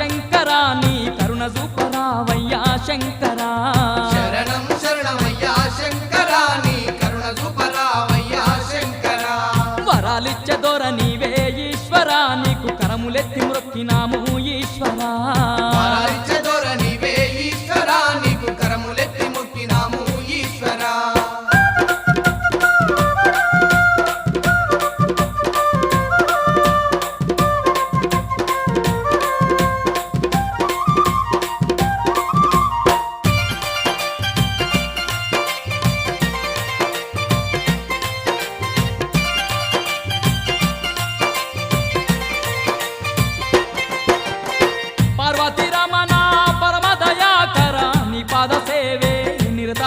శంకరా నీ కరుణ సూపరావయ్యా శంకరా. శరణం శరణమయ్యా శంకరా నీ కరుణ చూపరావయ్యా శంకరా. వరాలిచ్చ దొర నీవే ఈశ్వరా నీకు కరములెత్తి మృక్కినాము ఈశ్వరా.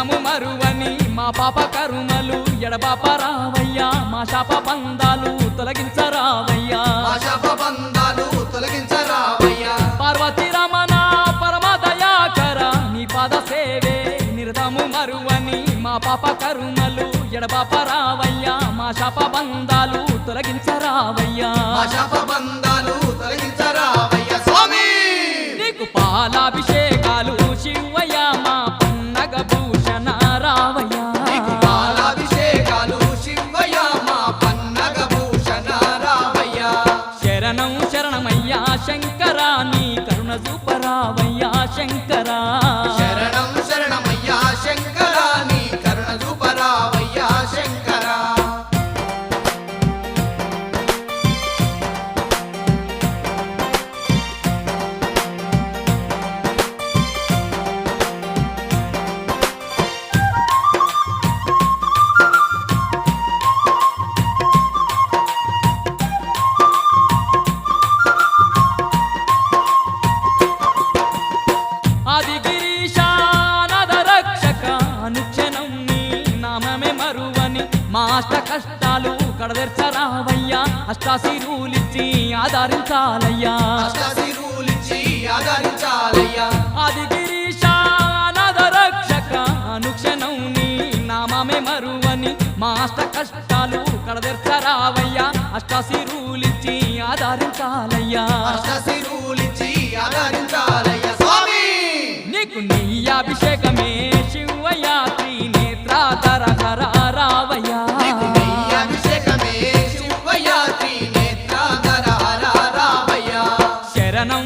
నిరతము మరువని మా పాప కరుమలు ఎడబాప రావయ్యా. మా శాప బంధాలు తొలగించరావయ్యా. ఆశాప బంధాలు తొలగించరావయ్యా. పార్వతి రమణ పరమ దయాకర నీ పాద సేవే నిరతము మరువని మా పాప కరుమలు ఎడబాప రావయ్యా. మా శాప బంధాలు తొలగించరావయ్యా. బంధాలు శరణం శరణమయ్యా శంకరా నీ కరుణ చూపరావయ్యా శంకరా. శరణం అష్ట కష్టాలు కడదెర్చరావయ్యా అష్టాశిరులిచ్చి ఆదరించాలయ్యా. అష్టశిరులిచ్చి ఆదరించాలయ్యా. ఆది గిరీశానద రక్షక అనుక్షణం నీ నామమే మరువని మా అష్ట కష్టాలు కడదెర్చరావయ్యా అష్టాశిరులిచ్చి ఆదరించాలయ్యా. అష్టశిరులిచ్చి ఆదరించాలయ్యా. స్వామి! నీకు నీ అభిషేకమే శరణం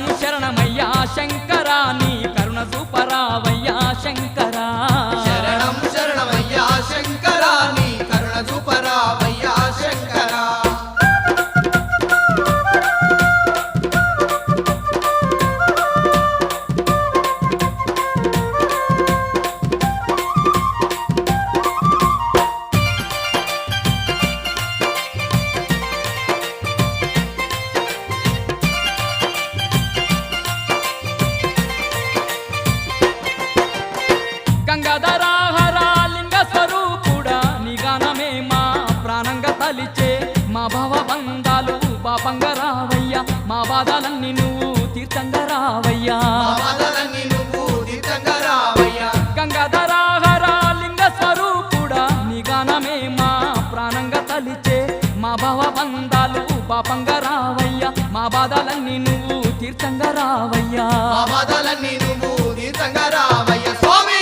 రావయ్యా. గంగాధరాహర లింగ స్వరూపుడా నీ గానమే మా ప్రాణంగా తలిచే మా భవ బంధాలు పాపంగా రావయ్యా. మా బాధలన్నీ నువ్వు తీర్థంగా రావయ్యా. మా బాధలన్నీ నువ్వు తీర్థంగా రావయ్యా. స్వామి!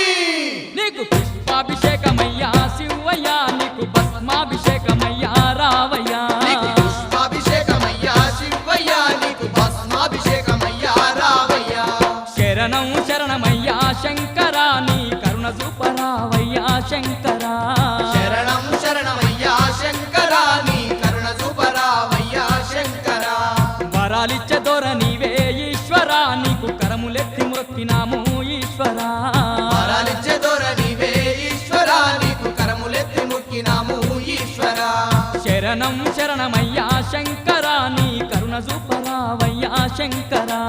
శంకరా. శరణం శరణమయ్యా శంకర నీ కరుణ చూపరావయ్యా శంకర. వరాలిచ్చే దొర నీవే ఈశ్వరా నీకు కరములెత్తి మొక్కినాము ఈశ్వరా. వరాలిచ్చే దొర నీవే ఈశ్వర నీకు కరములెత్తి ముక్కినాము ఈశ్వర. శరణం శరణమయ్యా శంకరా నీ కరుణ చూపరావయ్యా శంకరా.